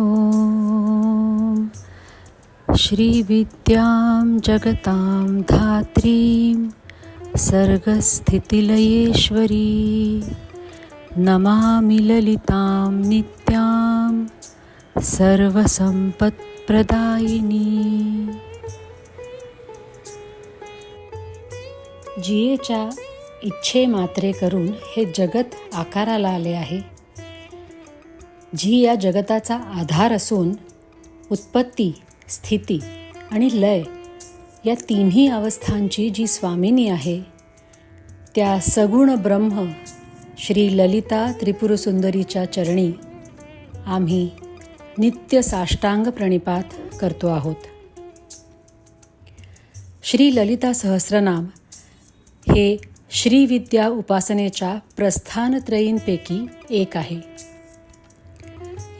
ॐ श्रीविद्यां जगतां धात्रीं सर्गस्थितिलयेश्वरी नमामि ललितां नित्यां सर्वसंपत्प्रदायिनी जियेच्या इच्छे मात्रे करून हे जगत आकाराला आले आहे. जी या जगताचा आधार असून उत्पत्ती स्थिती आणि लय या तिन्ही अवस्थांची जी स्वामिनी आहे त्या सगुण ब्रह्म श्री ललिता त्रिपुरसुंदरीच्या चरणी आम्ही नित्य साष्टांग प्रणिपात करतो आहोत. श्री ललिता सहस्रनाम हे श्रीविद्या उपासनेच्या प्रस्थानत्रयींपैकी एक आहे.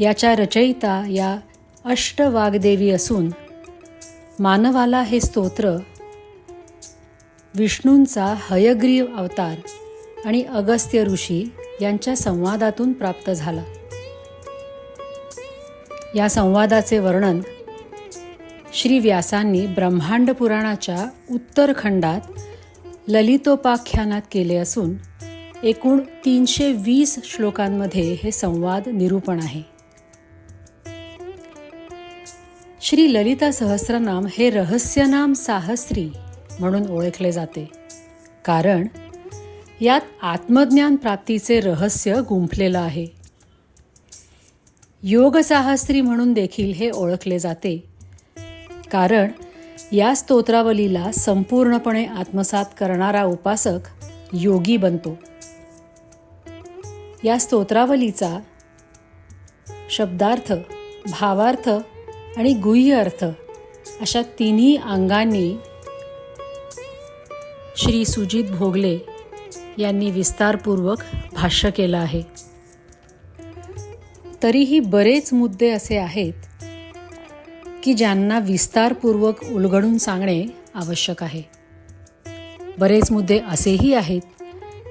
याच्या रचयिता या अष्टवाग्देवी असून मानवाला हे स्तोत्र विष्णूंचा हयग्रीव अवतार आणि अगस्त्य ऋषी यांच्या संवादातून प्राप्त झाला. या संवादाचे वर्णन श्री व्यासांनी ब्रह्मांड पुराणाच्या उत्तरखंडात ललितोपाख्यानात केले असून एकूण तीनशे वीस श्लोकांमध्ये हे संवाद निरूपण आहे. श्री ललिता सहस्रनाम हे रहस्यनाम साहस्री म्हणून ओळखले जाते. कारण यात आत्मज्ञान प्राप्तीचे रहस्य गुंफलेलं आहे. योग साहस्त्री म्हणून देखील हे ओळखले जाते. कारण या स्तोत्रावलीला संपूर्णपणे आत्मसात करणारा उपासक योगी बनतो. या स्तोत्रावलीचा शब्दार्थ भावार्थ आणि गुह्य अर्थ. अशा तिन्ही अंगांनी श्री सुजित भोगले यांनी विस्तारपूर्वक भाष्य केलं आहे. तरीही बरेच मुद्दे असे आहेत की ज्यांना विस्तारपूर्वक उलगडून सांगणे आवश्यक आहे. बरेच मुद्दे असेही आहेत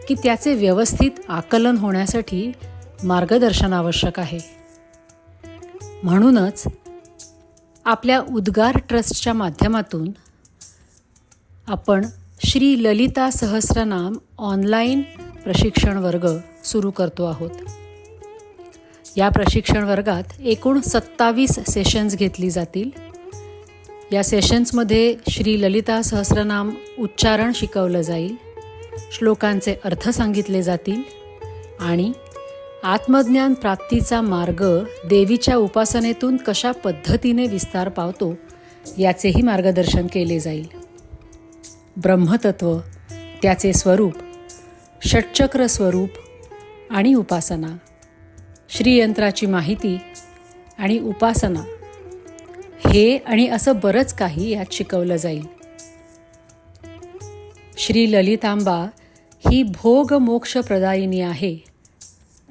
की त्याचे व्यवस्थित आकलन होण्यासाठी मार्गदर्शन आवश्यक आहे. म्हणूनच आपल्या उद्गार ट्रस्टच्या माध्यमातून आपण श्री ललिता सहस्रनाम ऑनलाईन प्रशिक्षण वर्ग सुरू करतो आहोत. या प्रशिक्षण वर्गात एकूण सत्तावीस सेशन्स घेतली जातील. या सेशन्समध्ये श्री ललिता सहस्रनाम उच्चारण शिकवलं जाईल. श्लोकांचे अर्थ सांगितले जातील आणि आत्मज्ञान प्राप्तीचा मार्ग देवीच्या उपासनेतून कशा पद्धतीने विस्तार पावतो याचेही मार्गदर्शन केले जाईल. ब्रह्मतत्व त्याचे स्वरूप षटचक्र स्वरूप आणि उपासना श्रीयंत्राची माहिती आणि उपासना. हे आणि असं बरंच काही यात शिकवलं जाईल. श्री ललितांबा ही भोग मोक्ष प्रदायिनी आहे.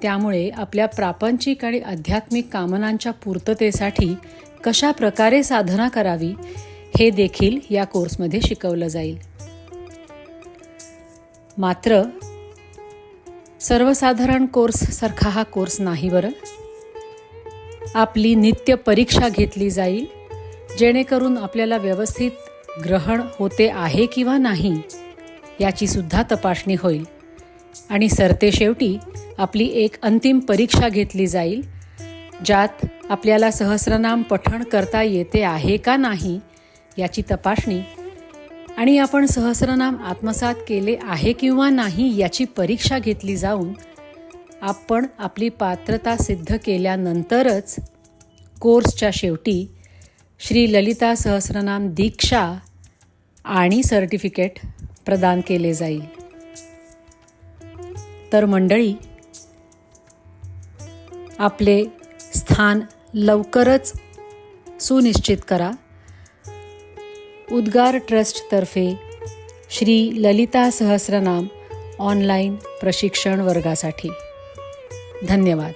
त्यामुळे आपल्या प्रापंचिक आणि आध्यात्मिक कामनांच्या पूर्ततेसाठी कशा प्रकारे साधना करावी हे देखील या कोर्समध्ये शिकवलं जाईल. मात्र सर्वसाधारण कोर्ससारखा हा कोर्स नाही बरं. आपली नित्य परीक्षा घेतली जाईल जेणेकरून आपल्याला व्यवस्थित ग्रहण होते आहे किंवा नाही याची सुद्धा तपासणी होईल. आणि सरते शेवटी आपली एक अंतिम परीक्षा घेतली जाईल ज्यात आपल्याला सहस्रनाम पठण करता येते आहे का नाही याची तपासणी आणि आपण सहस्रनाम आत्मसात केले आहे किंवा नाही याची परीक्षा घेतली जाऊन आपण आपली पात्रता सिद्ध केल्यानंतरच कोर्सच्या शेवटी श्री ललिता सहस्रनाम दीक्षा आणि सर्टिफिकेट प्रदान केले जाईल. तर मंडळी आपले स्थान लवकरच सुनिश्चित करा. उद्गार ट्रस्टतर्फे श्री ललिता सहस्रनाम ऑनलाईन प्रशिक्षण वर्गासाठी. धन्यवाद.